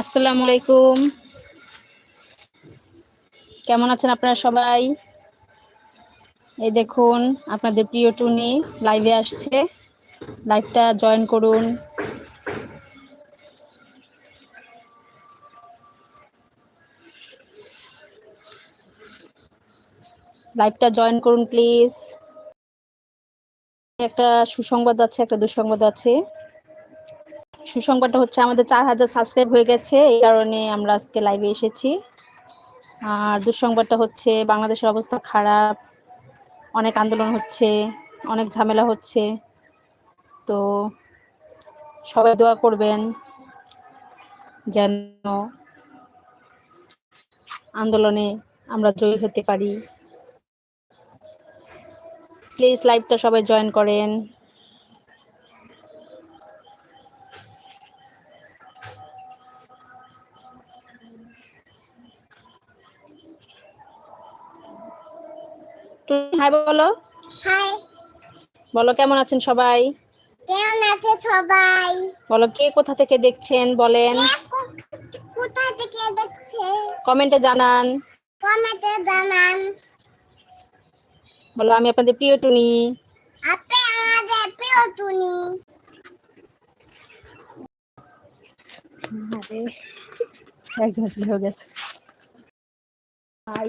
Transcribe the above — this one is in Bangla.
আসসালামু আলাইকুম। কেমন আছেন আপনারা সবাই? এই দেখুন, আপনাদের প্রিয় টুনি লাইভে আসছে। লাইভটা জয়েন করুন। লাইভটা জয়েন করুন প্লিজ একটা সুসংবাদ আছে, একটা দুঃসংবাদ আছে। সুসংবাদটা হচ্ছে আমাদের চার হাজার সাবস্ক্রাইব হয়ে গেছে, এই কারণে আমরা আজকে লাইভে এসেছি। আর দুঃসংবাদটা হচ্ছে বাংলাদেশের অবস্থা খারাপ, অনেক আন্দোলন হচ্ছে, অনেক ঝামেলা হচ্ছে। তো সবাই দোয়া করবেন যেন আন্দোলনে আমরা জয়ী হতে পারি। প্লিজ লাইভটা সবাই জয়েন করেন। তুমি হাই বলো। হাই। বলো কেমন আছেন সবাই? কেমন আছে সবাই? বলো কে কোথা থেকে দেখছেন? বলেন। কোথা থেকে দেখছে? কমেন্টে জানান। কমেন্টে জানান। বলো আমি আপনাদের প্রিয় টুনি। আপনি আমাদের প্রিয় টুনি। আসলে হয়ে গেছে। আই